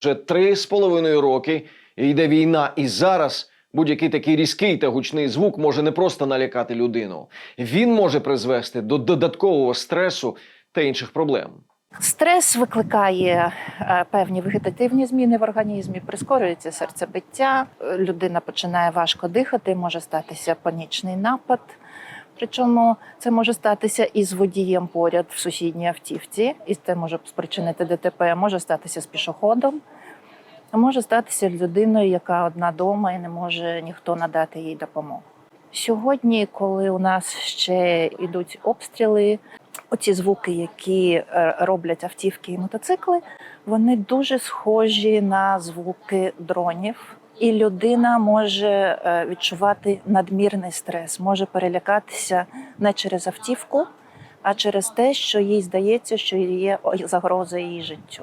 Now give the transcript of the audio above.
Вже три з половиною роки йде війна, і зараз будь-який такий різкий та гучний звук може не просто налякати людину. Він може призвести до додаткового стресу та інших проблем. Стрес викликає е, певні вегетативні зміни в організмі, прискорюється серцебиття, людина починає важко дихати, може статися панічний напад. Причому це може статися і з водієм поряд в сусідній автівці, і це може спричинити ДТП, може статися з пішоходом, а може статися людиною, яка одна дома і не може ніхто надати їй допомогу. Сьогодні, коли у нас ще йдуть обстріли, оці звуки, які е, роблять автівки і мотоцикли, вони дуже схожі на звуки дронів. І людина може е, відчувати надмірний стрес, може перелякатися не через автівку, а через те, що їй здається, що є загроза її життю.